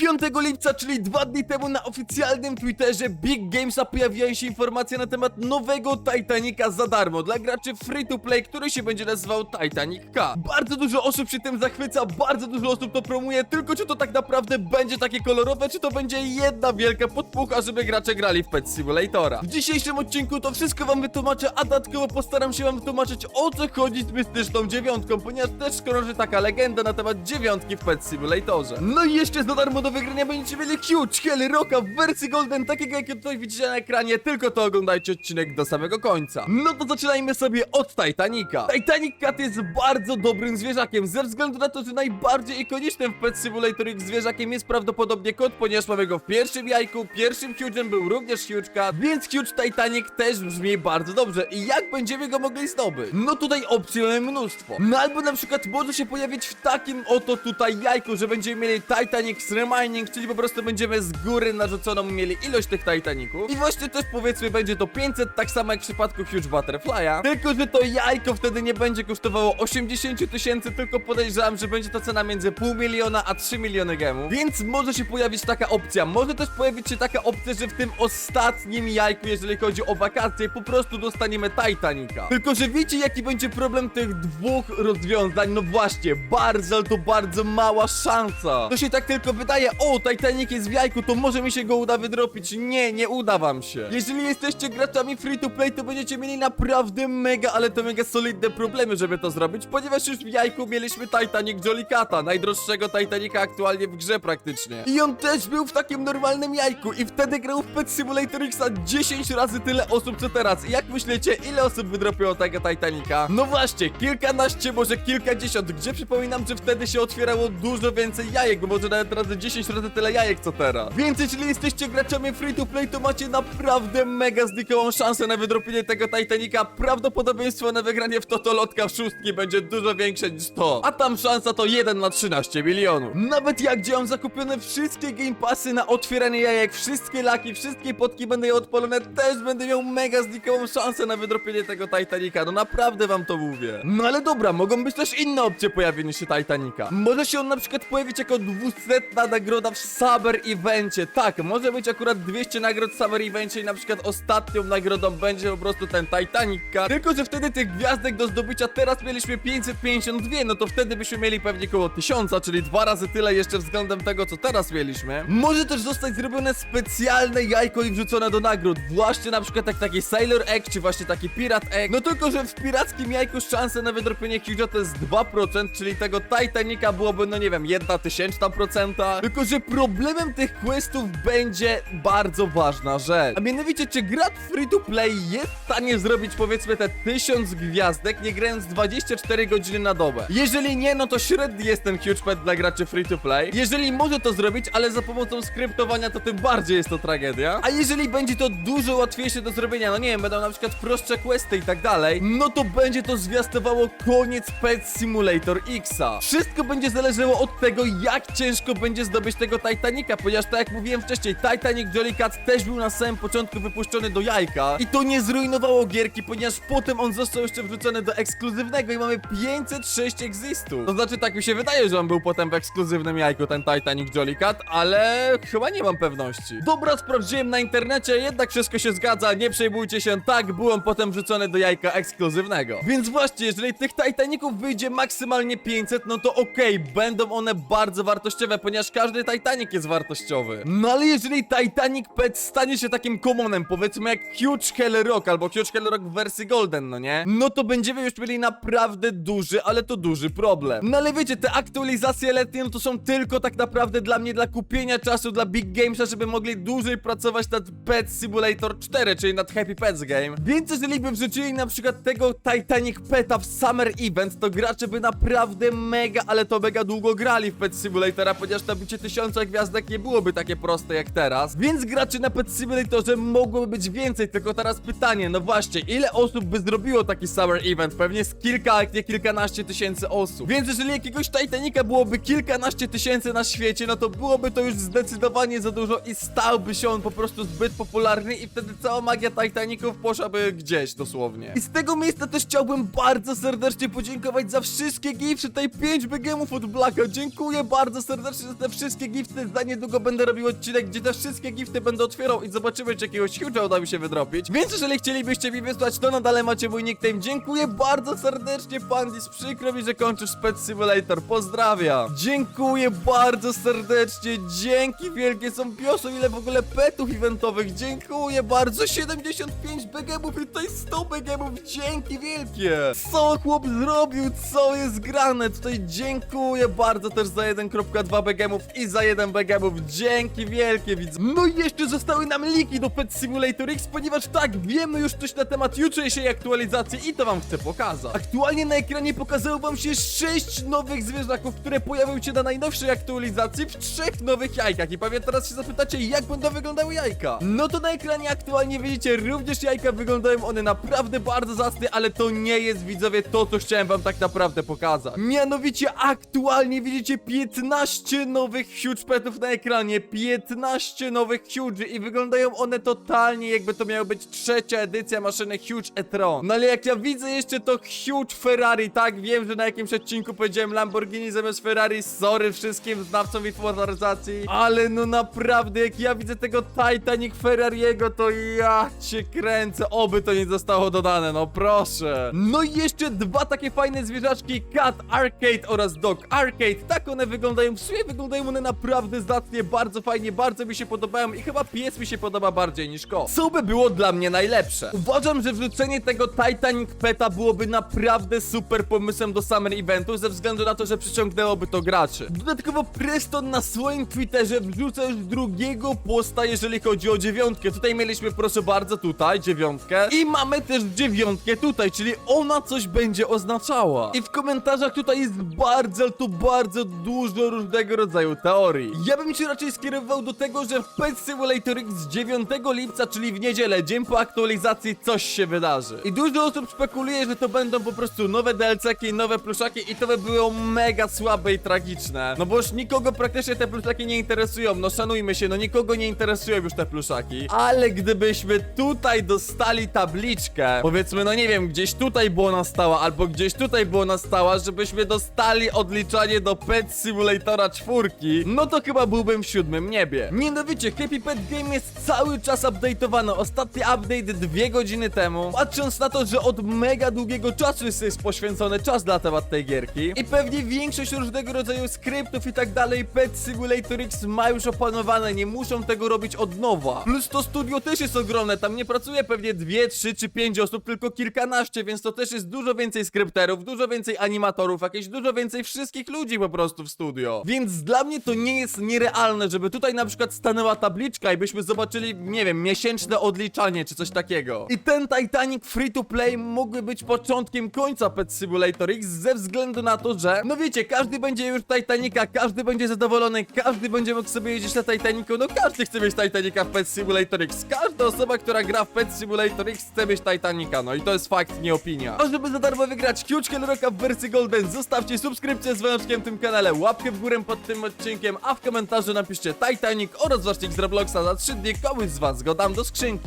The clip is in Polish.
5 lipca, czyli dwa dni temu na oficjalnym Twitterze Big Gamesa pojawiła się informacja na temat nowego Titanica za darmo dla graczy free to play, który się będzie nazywał Titanic K. Bardzo dużo osób się tym zachwyca, bardzo dużo osób to promuje, tylko czy to tak naprawdę będzie takie kolorowe, czy to będzie jedna wielka podpucha, żeby gracze grali w Pet Simulatora. W dzisiejszym odcinku to wszystko wam wytłumaczę, a dodatkowo postaram się wam wytłumaczyć o co chodzi z mystyczną dziewiątką, ponieważ też krąży taka legenda na temat dziewiątki w Pet Simulatorze. No i jeszcze za darmo do wygrania będziecie mieli Huge Hell Rocka w wersji Golden, takiego jakie tutaj widzicie na ekranie, tylko to oglądajcie odcinek do samego końca. No to zaczynajmy sobie od Titanica. Titanic Cat jest bardzo dobrym zwierzakiem, ze względu na to, że najbardziej ikonicznym w Pet Simulator zwierzakiem jest prawdopodobnie kot, ponieważ mamy go w pierwszym jajku, pierwszym Huge'em był również Huge Cat, więc Huge Titanic też brzmi bardzo dobrze. I jak będziemy go mogli zdobyć? No tutaj opcji mamy mnóstwo. No albo na przykład może się pojawić w takim oto tutaj jajku, że będziemy mieli Titanic Remaining, czyli po prostu będziemy z góry narzuconą mieli ilość tych Titaników. I właśnie też powiedzmy będzie to 500, tak samo jak w przypadku Huge Butterfly'a. Tylko, że to jajko wtedy nie będzie kosztowało 80 tysięcy, tylko podejrzewam, że będzie to cena między pół miliona a 3 miliony gemów. Więc może się pojawić taka opcja. Może też pojawić się taka opcja, że w tym ostatnim jajku, jeżeli chodzi o wakacje, po prostu dostaniemy Titanica. Tylko, że wiecie jaki będzie problem tych dwóch rozwiązań? No właśnie, bardzo, to bardzo mała szansa. To się tak tylko wydaje, o, Titanic jest w jajku, to może mi się go uda wydropić. Nie, nie uda wam się. Jeżeli jesteście graczami free to play, to będziecie mieli naprawdę mega, ale to mega solidne problemy, żeby to zrobić, ponieważ już w jajku mieliśmy Titanic Jollicata, najdroższego Titanica aktualnie w grze praktycznie. I on też był w takim normalnym jajku i wtedy grał w Pet Simulator X 10 razy tyle osób co teraz. I jak myślicie, ile osób wydropiło tego Titanica? No właśnie, kilkanaście, może kilkadziesiąt, gdzie przypominam, że wtedy się otwierało dużo więcej jajek, bo może nawet razy 10 razy tyle jajek co teraz. Więc jeżeli jesteście graczami free to play, to macie naprawdę mega znikową szansę na wydropienie tego Titanica. Prawdopodobieństwo na wygranie w Totolotka w szóstki będzie dużo większe niż to. A tam szansa to 1 na 13 milionów. Nawet jak działam zakupione wszystkie Game Passy na otwieranie jajek, wszystkie laki, wszystkie potki będę je odpalone, też będę miał mega znikową szansę na wydropienie tego Titanica. No naprawdę wam to mówię. No ale dobra, mogą być też inne opcje pojawienia się Titanica. Może się on na przykład pojawić jako 200 nagroda w Summer Evencie. Tak, może być akurat 200 nagród w Summer Evencie i na przykład ostatnią nagrodą będzie po prostu ten Titanic. Tylko, że wtedy tych gwiazdek do zdobycia teraz mieliśmy 552, no to wtedy byśmy mieli pewnie koło 1000, czyli dwa razy tyle jeszcze względem tego, co teraz mieliśmy. Może też zostać zrobione specjalne jajko i wrzucone do nagród. Właśnie na przykład jak taki Sailor Egg, czy właśnie taki Pirat Egg. No tylko, że w pirackim jajku szanse na wydropienie Huge'a to jest 2%, czyli tego Titanica byłoby, no nie wiem, 1 tysięczna procenta. Tylko, że problemem tych questów będzie bardzo ważna rzecz. A mianowicie, czy gracz free to play jest w stanie zrobić powiedzmy te 1000 gwiazdek, nie grając 24 godziny na dobę? Jeżeli nie, no to średni jest ten huge pet dla graczy free to play. Jeżeli może to zrobić, ale za pomocą skryptowania, to tym bardziej jest to tragedia. A jeżeli będzie to dużo łatwiejsze do zrobienia, no nie wiem, będą na przykład prostsze questy i tak dalej, no to będzie to zwiastowało koniec Pet Simulator Xa. Wszystko będzie zależało od tego, jak ciężko będzie zdobyć tego Titanica, ponieważ tak jak mówiłem wcześniej, Titanic Jollycat też był na samym początku wypuszczony do jajka i to nie zrujnowało gierki, ponieważ potem on został jeszcze wrzucony do ekskluzywnego i mamy 506 existów. To znaczy, tak mi się wydaje, że on był potem w ekskluzywnym jajku, ten Titanic Jollycat, ale chyba nie mam pewności. Dobra, sprawdziłem na internecie, jednak wszystko się zgadza, nie przejmujcie się, tak, byłem potem wrzucony do jajka ekskluzywnego. Więc właśnie, jeżeli tych Titaniców wyjdzie maksymalnie 500, no to okej, będą one bardzo wartościowe, ponieważ każdy każdy Titanic jest wartościowy. No ale jeżeli Titanic Pet stanie się takim commonem, powiedzmy jak Huge Hell Rock albo Huge Hell Rock w wersji Golden, no nie? No to będziemy już mieli naprawdę duży, ale to duży problem. No ale wiecie, te aktualizacje letnie no to są tylko tak naprawdę dla mnie, dla kupienia czasu dla Big Gamesa, żeby mogli dłużej pracować nad Pet Simulator 4, czyli nad Happy Pets Game. Więc jeżeli by wrzucili na przykład tego Titanic Peta w Summer Event, to gracze by naprawdę mega, ale to mega długo grali w Pet Simulatora, ponieważ tam bycie 3000 gwiazdek nie byłoby takie proste jak teraz, więc graczy na Pet Simulatorze mogłoby być więcej, tylko teraz pytanie, no właśnie, ile osób by zrobiło taki Summer Event? Pewnie z kilka, jak nie kilkanaście tysięcy osób. Więc jeżeli jakiegoś Titanica byłoby kilkanaście tysięcy na świecie, no to byłoby to już zdecydowanie za dużo i stałby się on po prostu zbyt popularny i wtedy cała magia Titaniców poszłaby gdzieś dosłownie. I z tego miejsca też chciałbym bardzo serdecznie podziękować za wszystkie gifty, tutaj 5 BGMów od Blacka. Dziękuję bardzo serdecznie za te wszystkie wszystkie gifty, za niedługo będę robił odcinek, gdzie te wszystkie gifty będę otwierał i zobaczymy, czy jakiegoś huge'a uda mi się wydropić. Więc jeżeli chcielibyście mi wysłać, to nadal macie mój nickname. Dziękuję bardzo serdecznie, Pandis. Przykro mi, że kończysz Pet Simulator. Pozdrawiam. Dziękuję bardzo serdecznie. Dzięki wielkie. Są piosą, ile w ogóle petów eventowych. Dziękuję bardzo. 75 BGMów i tutaj 100 BGMów. Dzięki wielkie. Co chłop zrobił? Co jest grane? Tutaj dziękuję bardzo też za 1.2 BGMów i za 1 BGMów. Dzięki wielkie, widz. No i jeszcze zostały nam liki do Pet Simulator X, ponieważ tak, wiemy już coś na temat jutrzejszej aktualizacji i to wam chcę pokazać. Aktualnie na ekranie pokazało wam się 6 nowych zwierzaków, które pojawią się na najnowszej aktualizacji w trzech nowych jajkach. I pewnie teraz się zapytacie, jak będą wyglądały jajka. No to na ekranie aktualnie widzicie również jajka, wyglądają one naprawdę bardzo zacnie, ale to nie jest widzowie to, co chciałem wam tak naprawdę pokazać. Mianowicie aktualnie widzicie 15 nowych huge petów na ekranie, 15 nowych huge i wyglądają one totalnie jakby to miała być trzecia edycja maszyny Huge e-tron. No ale jak ja widzę jeszcze to Huge Ferrari, tak, wiem, że na jakimś odcinku powiedziałem Lamborghini zamiast Ferrari, sorry wszystkim znawcom informatyzacji, ale no naprawdę jak ja widzę tego Titanic Ferrariego, to ja cię kręcę, oby to nie zostało dodane, no proszę. No i jeszcze dwa takie fajne zwierzaczki, Cat Arcade oraz Dog Arcade, tak one wyglądają, w sumie wyglądają one naprawdę zacnie, bardzo fajnie, bardzo mi się podobają i chyba pies mi się podoba bardziej niż kot. Co by było dla mnie najlepsze? Uważam, że wrzucenie tego Titanic Peta byłoby naprawdę super pomysłem do Summer Eventu, ze względu na to, że przyciągnęłoby to graczy. Dodatkowo Preston na swoim Twitterze wrzuca już drugiego posta, jeżeli chodzi o dziewiątkę. Tutaj mieliśmy, proszę bardzo, tutaj dziewiątkę i mamy też dziewiątkę tutaj, czyli ona coś będzie oznaczała. I w komentarzach tutaj jest bardzo, to bardzo dużo różnego rodzaju teorii. Ja bym się raczej skierował do tego, że w Pet Simulator X z 9 lipca, czyli w niedzielę, dzień po aktualizacji, coś się wydarzy. I dużo osób spekuluje, że to będą po prostu nowe DLC-ki, nowe pluszaki i to by było mega słabe i tragiczne. No bo już nikogo praktycznie te pluszaki nie interesują, no szanujmy się, no nikogo nie interesują już te pluszaki. Ale gdybyśmy tutaj dostali tabliczkę, powiedzmy, no nie wiem, gdzieś tutaj było nastała, albo gdzieś tutaj było nastała, żebyśmy dostali odliczanie do Pet Simulatora no to chyba byłbym w siódmym niebie. Mianowicie, Happy Pet Game jest cały czas update'owany. Ostatni update dwie godziny temu. Patrząc na to, że od mega długiego czasu jest poświęcony czas dla temat tej gierki i pewnie większość różnego rodzaju skryptów i tak dalej Pet Simulator X ma już opanowane, nie muszą tego robić od nowa. Plus to studio też jest ogromne, tam nie pracuje pewnie dwie, trzy czy pięć osób, tylko kilkanaście, więc to też jest dużo więcej skrypterów, dużo więcej animatorów, jakieś dużo więcej wszystkich ludzi po prostu w studio. Więc dla mnie to nie jest nierealne, żeby tutaj na przykład stanęła tabliczka i byśmy zobaczyli, nie wiem, miesięczne odliczanie czy coś takiego. I ten Titanic Free to Play mógłby być początkiem końca Pet Simulator X ze względu na to, że no wiecie, każdy będzie już Titanica, każdy będzie zadowolony, każdy będzie mógł sobie jeździć na Titanicu, no każdy chce mieć Titanica w Pet Simulator X. Każda osoba, która gra w Pet Simulator X chce mieć Titanica, no i to jest fakt, nie opinia. A żeby za darmo wygrać Huge Rocka w wersji Golden, zostawcie subskrypcję z dzwoneczkiem w tym kanale, łapkę w górę pod tym odcinkiem, a w komentarzu napiszcie Titanic oraz wasznik z Robloxa za 3 dni komuś z was go dam do skrzynki.